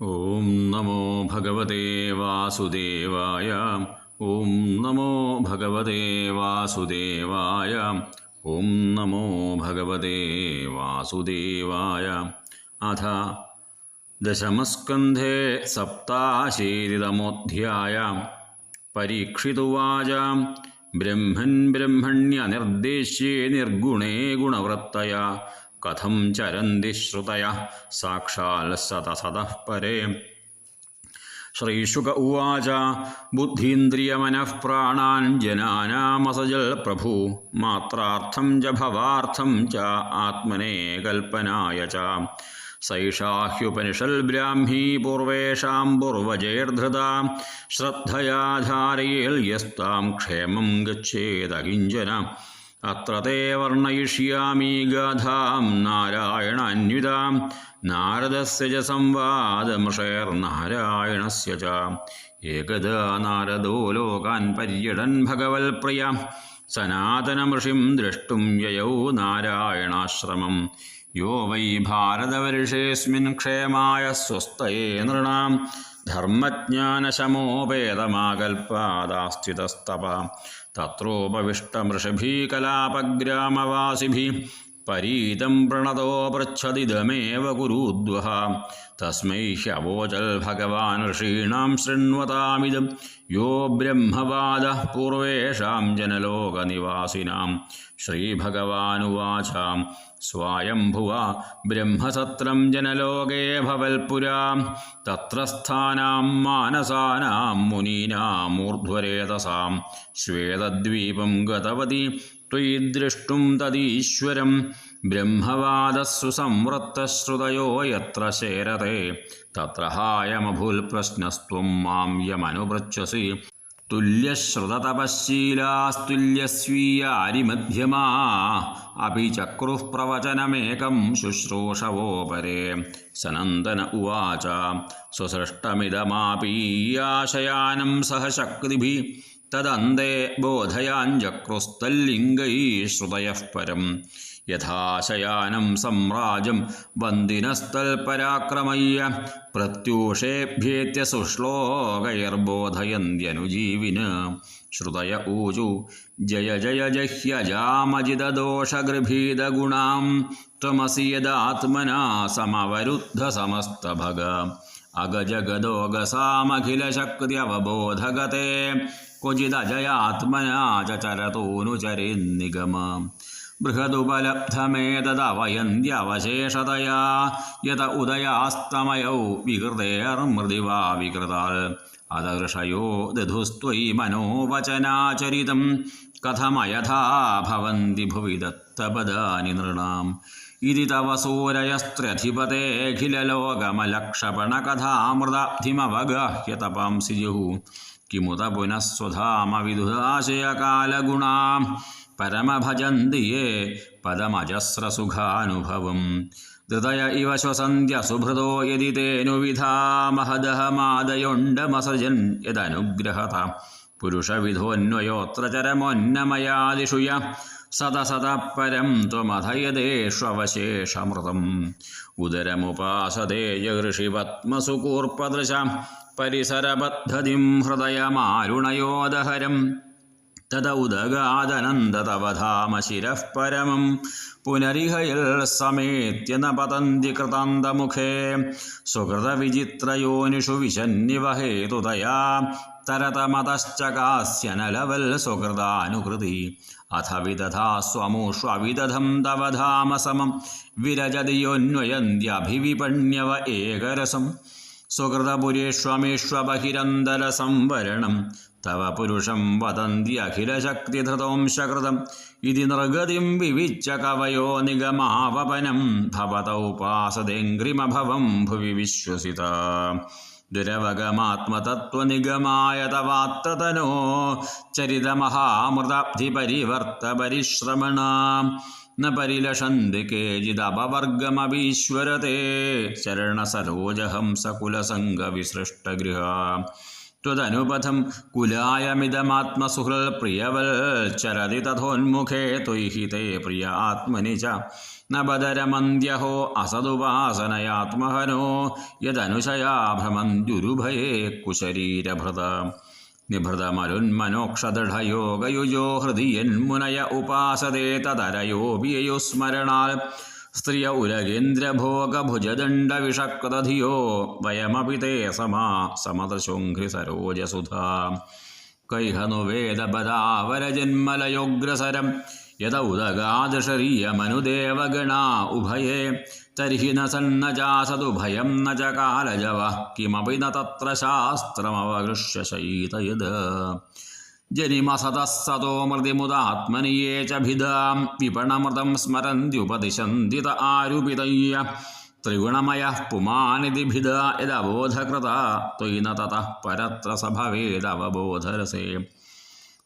ഓം നമോ ഭഗവതേ വാസുദേവായ ഓം നമോ ഭഗവതേ വാസുദേവായ ഓം നമോ ഭഗവതേ വാസുദേവായ അഥ ദശമസ്കന്ധേ സപ്താശീതിതമോധ്യായ പരീക്ഷിതുവാച ബ്രഹ്മൻ ബ്രഹ്മണ്യനിർദ്ദേശ്യേ നിർഗുണേ ഗുണവൃത്തയ कथं चरन्ति साक्षा साक्षाल् सत परे। श्रीशुक उवाच, बुद्धीन्द्रियमनः प्राणान् जनानामसजल् प्रभु मात्रार्थम च भवार्थं च आत्मने कल्पनाय च। सैषा ह्युपनिषल्ब्राह्मी पूर्वेषां पूर्वजैर्धृता श्रद्धया धारयेल् यस्तां क्षेमं അത്ര തേ വർണയിഷ്യാമി ഗാഥാം നാരായണാന്വിതാം നാരദസ്യ ച സംവാദമൃഷേർനാരായണസ്യ ച. ഏകദാ നാരദോ ലോകാൻ പര്യടൻ ഭഗവൽപ്രിയ. സനാതനമൃഷിം ദ്രഷ്ടും യയൗ നാരായണാശ്രമം. യോ വൈ ഭാരതവർഷേസ്മിൻ ക്ഷേമായ സ്വസ്ഥയേ നൃണാം. ധർമ്മജ്ഞാനശമോപേതമാകൽപാദാസ്ഥിതസ്തപ. तत्रोपविष्टमृषभीकलापग्रामवासिभि परीतं प्रणतो प्रणतोपृच्छदिदमेव कुरुद्वः तस्मै ह्यवोचल्भगवान् ऋषीणां शृण्वतामिदं। यो ब्रह्मवादः पूर्वेषां जनलोकनिवासिनां। ശ്രീഭഗവാനുവാച സ്വായംഭുവ ബ്രഹ്മസത്രം ജനലോകേ ഭവൽപുരാ തത്ര സ്ഥാനാം മാനസാനാം മുനീനാമൂർധ്വരേതസാം ശ്വേതദ്വീപം ഗതവതി त्वयि द्रष्टुं तदीश्वरं ब्रह्मवादस्सु संवृत्तश्रुतयो यत्र शेरते तत्र हायमभूल्प्रश्नस्त्वं मां यमनुपृच्छसि തുല്യശ്രുതതപശീലാസ്തുല്യസ്വീയ അരിമധ്യമാ. അഭി ചക്രുഃ പ്രവചനമേകം ശുശ്രൂഷവോപരേ. സനന്ദന ഉവാച. സുസൃഷ്ടമിതമാപീയാശയാനം സഹ ശക്തിഭി തദന്തേ ബോധയാഞ്ചക്രുസ്തല്ലിംഗൈ ശ്രുതയഃ പരം. यथाशयानं सम्राजं वन्दिनस्तल्पराक्रमय्य प्रत्यूषेभ्येत्य सुश्लोकैर्बोधयन्त्यनुजीविन् श्रुतय ऊचु, जय जय जह्यजामजिददोषगृभीदगुणां त्वमसि यदात्मना समवरुद्धसमस्तभग अगजगदोगसामखिलशक्त्यवबोधगते, क्वचिदजयात्मना च चरतोऽनुचरेन्निगम ബൃഹദുപലബ്ധമേതദവയന്ത്യവശേഷതയാ യത ഉദയാസ്തമയൗ വികൃതേർമൃതിവാ വികൃതാൽ അതകൃഷയോ ദധുസ്ത്വയി മനോവചനാചരിതം കഥമയഥാ ഭവന്തി ഭുവി ദത്തപദാനി നൃണാം. ഇതി തവ സൂരയസ്ത്രധിപതേഖിലലോകമലക്ഷപണകഥാമൃതാബ്ധിമവഗാഹ്യ തപാംസിജുഃ किमुत पुनः स्वधामविदुधाशयकालगुणा परमभजन्ति ये पदमजस्रसुखानुभवम्। धृतय इव श्वसन्त्यसुभृतो यदि तेऽनुविधा महदहमादयोण्डमसृजन् यदनुग्रहत। पुरुषविधोऽन्वयोऽत्र चरमोन्नमयादिषु य सतसतः परं त्वमधयदेष्वशेषमृतम् उदरमुपासते जऋषिपद्मसु कूर्पदृश परिसरपद्धतिं हृदयमारुणयोदहरम् तद उदगादनन्दतव शिरः परमं पुनरिहयल् समेत्य न पतन्ति कृतान्तमुखे सुकृतविचित्रयोनिषु विशन्निव हेतुतया तरतमतश्च न लवल् सुकृतानुकृति अथ विदधा स्वमुष्वविदधं तव धाम समं विरजति योऽन्वयन्त्यभिविपण्यव एकरसम् സ്വകൃതപുരേഷ്വമീഷ്വ ബഹിരന്തര സംവരണം തവ പുരുഷം വദന്തി അഖിലശക്തിധൃതംശകൃതം ഇതി നിർഗതിം വിവിച്ച കവയോ നിഗമാവപനം. ഭവതൗപാസതേങ്ക്രിമഭവം ഭുവി വിശ്വസിത. ദുരവഗമാത്മതത്വനിഗമായ തവാത്തതനോ ചരിതമഹാമൃതാബ്ധിപരിവർത്ത പരിശ്രമണ न परिलषन्ति केचिदपवर्गमभीश्वरते चरणसरोजहंसकुलसङ्गविसृष्टगृहा त्वदनुपथं कुलायमिदमात्मसुहृल्प्रियवल्चरति तथोन्मुखे त्वयि हि ते प्रिय आत्मनि च। न बदरमन्द्यहो असदुपासनयात्महनो। यदनुशया भ्रमन्त्युरुभये कुशरीरभृत। നിഭൃതമരുന്മനോക്ഷദൃഢയോഗയുജോ ഹൃദിയന്മുനയ ഉപാസതേ തതരയോപിയയുസ്മരണാൽ സ്ത്രിയ ഉരകേന്ദ്രഭോഗഭുജദണ്ഡവിഷക്തധിയോ വയമപി തേ സമാ സമതശുംഘ്രി സരോജസുധ. കൈഹനുവേദപദാവരജന്മലയോഗ്രസരം यद उदगादशरीयमनुदेवगणा, उभये। तर्हि न सन्न चासदुभयं न च कालजवः। किमपि न तत्र शास्त्रमवगृह्य शयीतयद जनिमसतः सतो मृदिमुदात्मनि ये च भिदां विपणमृतं स्मरन्त्युपदिशन्ति त आरुपितय्य। त्रिगुणमयः पुमानिति भिदा यदबोधकृता। त्वयि न ततः परत्र स भवेदवबोधरसे।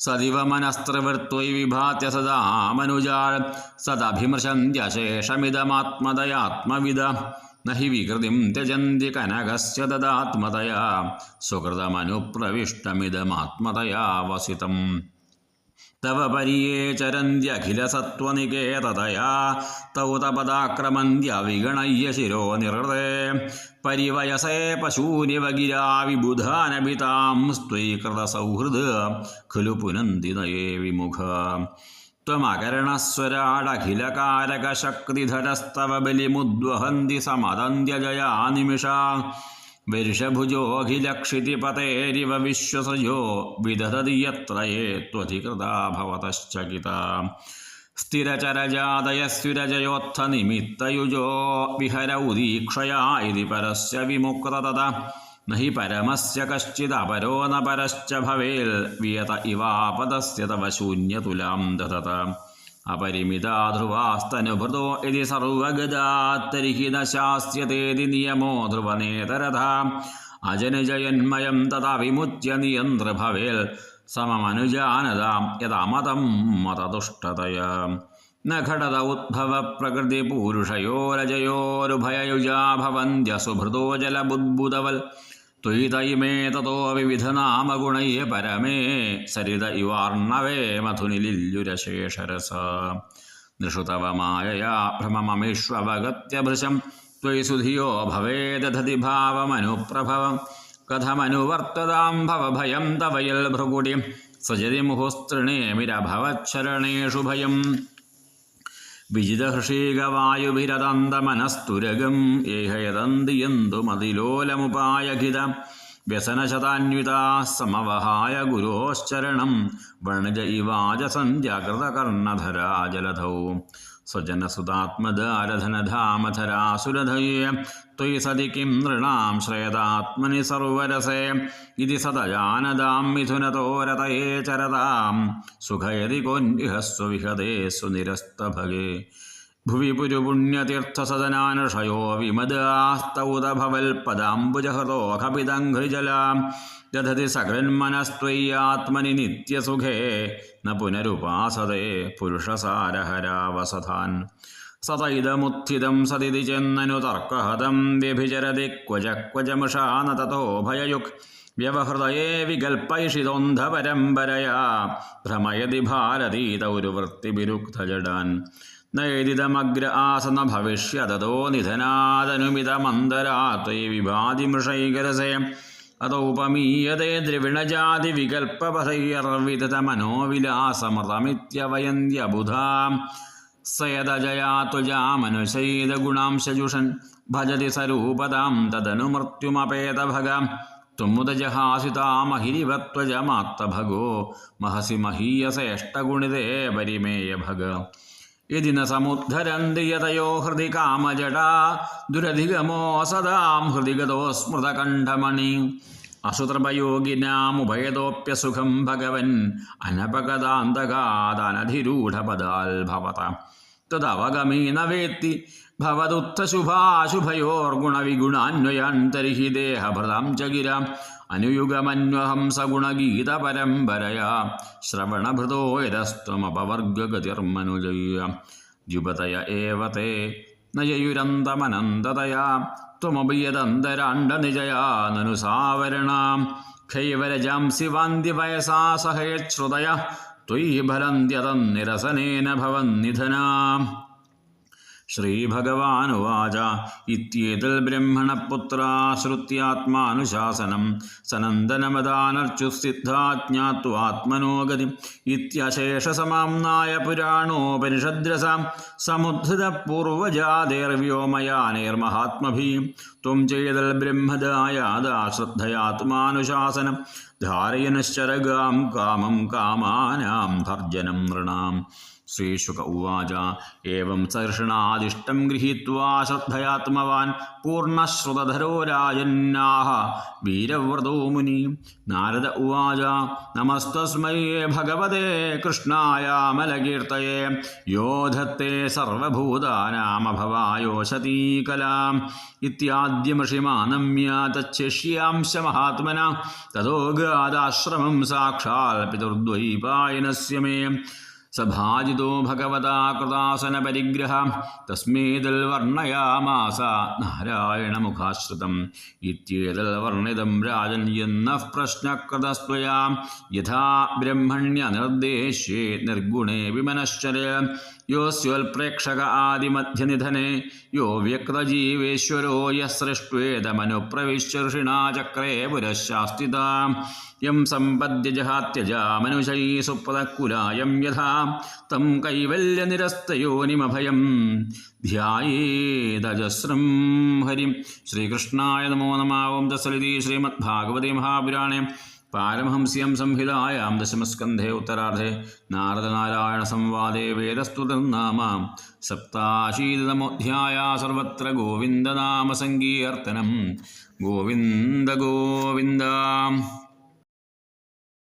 सदिव मनस्त्रवृत्त्वयि विभात्य सदा मनुजा सदभिमृशन्त्यशेषमिदमात्मदयात्मविद। न हि विकृतिं त्यजन्ति कनकस्य ददात्मतया। सुकृतमनुप्रविष्टमिदमात्मतया वसितम्। तव पर्ये चरन्त्यखिलसत्त्वनिकेततया तौ तपदाक्रमन्त्यविगणय्य शिरो निर्हृते परिवयसे पशूनिव गिरा विबुधानभितां स्त्वयीकृतसौहृद खलु पुनन्ति नये विमुख त्वमकर्णस्वराडखिलकारकशक्तिधरस्तव बलिमुद्वहन्ति समदन्त्यजया निमिषा വൃഷഭുജോഖിലക്ഷിതിപതേരിവ വിശ്വസയോ വിദധതി യത്ര ഏത്വധികൃതാഭവതശ്ചകിത സ്ഥിരചരജാതയസ്ഥിരജയോത്ഥ നിമിത്തയുജോ വിഹര ഉദീക്ഷയാ ഇതി പരസ്യ വിമുക്തത നി പരമസ്യ കശ്ചിദപരോ ന പരശ്ച ഭവേൽ വിയത ഇവാപദസ്യ തവ ശൂന്യതുലാം ദധത शून्यतुलां दधत अपरिमिता ध्रुवास्तनुभृतो यदि सर्वगदा तर्हि न शास्यतेति नियमो ध्रुवनेतरथा अजनिजयन्मयं तथा विमुच्य नियन्त्र भवेल् सममनुजानदां यदा मतं मतदुष्टतया न घटत उद्भवप्रकृतिपूरुषयोरजयोरुभययुजा भवन्त्यसुभृतो जलबुद्बुदवल् त्वयि तयिमे ततो विविधनामगुणैः परमे सरित इवार्णवे मथुनिलिल्युरशेषरस नृषुतव मायया भ्रमममीष्ववगत्य सुधियो भवेदधति भावमनुप्रभवं कथमनुवर्ततां भवभयं तव यल्भृगुडि सजति मुहुस्तृणेमिरभवच्छरणेषु भयम् വിജിതഹൃഷീകവായുഭിരതന്തമനസ്തുരകം ഏഹയദന്തിയന്തു മതിലോലമുപായഖിത വ്യസനശതാന്വിതാ സമവഹായ ഗുരോശ്ചരണം. വണിജ ഇവാജസന്ധ്യാകൃതകർണധരാ ജലധൗ जलधौ स्वजनसुतात्मदारधनधामधरासुरधये त्वयि सति किं नृणां श्रयदात्मनि सर्वरसे। इति सदजानदां मिथुनतो रतये चरतां। सुखयदि कोन्निह विहदे सुनिरस्तभगे भुवि पुरुपुण्यतीर्थसदनानुषयो विमदास्तौदभवल्पदाम्बुजहतोऽखपिदङ्घ्रिजलां दधति सकृन्मनस्त्वय्यात्मनि नित्यसुखे। न पुनरुपासते पुरुषसारहरावसथान्। सतैदमुत्थितं सदिति चेन्ननु तर्कहतं व्यभिचरति क्वच क्वचमुषा न भययुक्। व्यवहृदये विकल्पैषितोन्धपरम्परया भ्रमयति भारतीतौरुवृत्तिभिरुक्तजडान् नैदिदमग्र आसन भविष्यदतो निधनादनुमितमन्दरा त्वयि विभाति मृषैकरसे अतोपमीयते द्रविणजातिविकल्पपथैर्विदतमनोविलासमृतमित्यवयन्त्यबुधा स यदजया त्वजा मनुषैदगुणांशजुषन् भजति सरूपदां तदनु मृत्युमपेतभग त्वमुदजहासितामहिरिव त्वजमात्तभगो महसि महीयसेष्टगुणिते परिमेयभग। यदि न समुद्धरन्ति यतयो हृदि कामजटा, दुरधिगमो सदां हृदि गतो स्मृतकण्ठमणि। असुत्रपयोगिनामुभयतोऽप्यसुखं भगवन् अनपगदान्तकादनधिरूढपदाल् भवत तदवगमी न वेत्ति भवदुत्थशुभाशुभयोर्गुणविगुणान्वयान् तर्हि देहभृतां च गिराम् अनुयुगमन्वहं सगुणगीतपरम्परया श्रवणभृतो यदस्त्वमपवर्गगतिर्मनुजय्य जुपतय एव ते न ययुरन्तमनन्ततया त्वमपि यदन्तराण्डनिजया ननु सावरणां खैवरजांसि वान्दिवयसा सहेच्छ्रुतय त्वयि भरन्त्यतन्निरसनेन भवन्निधना ശ്രീഭഗവാനുവാച ഇത്യേതൽ ബ്രഹ്മണപുത്രാശ്രുത്യാത്മാനുശാസനം സനന്ദനമദാനർച്ചുസിദ്ധാജ്ഞാത്വാത്മനോഗതി ഇത്യശേഷസമാംനായ പുരാണോപനിഷദ്രസാം സമുദ്ധൃതപൂർവജാതേർവ്യോമയാനേർമഹാത്മഭീം ത്വം ചെയ്തൽ ബ്രഹ്മദായാദാ ശ്രദ്ധയാത്മാനുശാസനം ധാരയനശ്ചരഗാം കാമം കാമാനാം ഭർജനം നൃണാം ശ്രീശുക ഉവാച ഏവം സർഷണാദിഷ്ടം ഗൃഹീത്വാ ശ്രദ്ധയാത്മവാൻ പൂർണശ്രുതധരോ രാജന്നാഹ വീരവ്രതോ മുനി നാരദ ഉവാച നമസ്തസ്മൈ ഭഗവതേ കൃഷ്ണായാമലകീർത്തയേ യോധത്തെ സർവഭൂതാനാമഭവായോശതീകലാം ഇത്യാദ്യമഷിമാനമ്യ തച്ഛിഷ്യാംശ മഹാത്മന തതോ ഗാദാശ്രമം സാക്ഷാൽ പിതുർദ്വൈപായനസ്യ മേ मे सभाजितो भगवता कृतासनपरिग्रह तस्मेदल्वर्णयामास नारायणमुखाश्रितम् इत्येतल्वर्णितं राजन् यन्नः प्रश्नकृतस्त्वया, यथा ब्रह्मण्यनिर्देश्ये निर्गुणे विमनश्चर्य योऽस्योल्प्रेक्षक आदिमध्यनिधने, यो व्यक्तजीवेश्वरो यः चक्रे पुरश्चास्तिता യം സമ്പദ്യ ജഹാത്യജാമനുഷൈ സുപ്രതക്കുലായം യഥാ. തം കൈവല്യനിരസ്തയോനിമഭയം. ധ്യായേദജസ്രം ഹരിം. ശ്രീകൃഷ്ണായ നമോ നമാവം. തസ്സലിതി ശ്രീമദ്ഭാഗവതി മഹാപുരാണേ. പാരമഹംസ്യം സംഹിതായാം ദശമസ്കന്ധേ ഉത്തരാർദ്ധേ. നാരദനാരായണ സംവാദേ വേദസ്തുതം നാമ സപ്താശീതമോധ്യായ സർവത്ര ഗോവിന്ദനാമ സങ്കീർത്തനം. ഗോവിന്ദ ഗോവിന്ദ.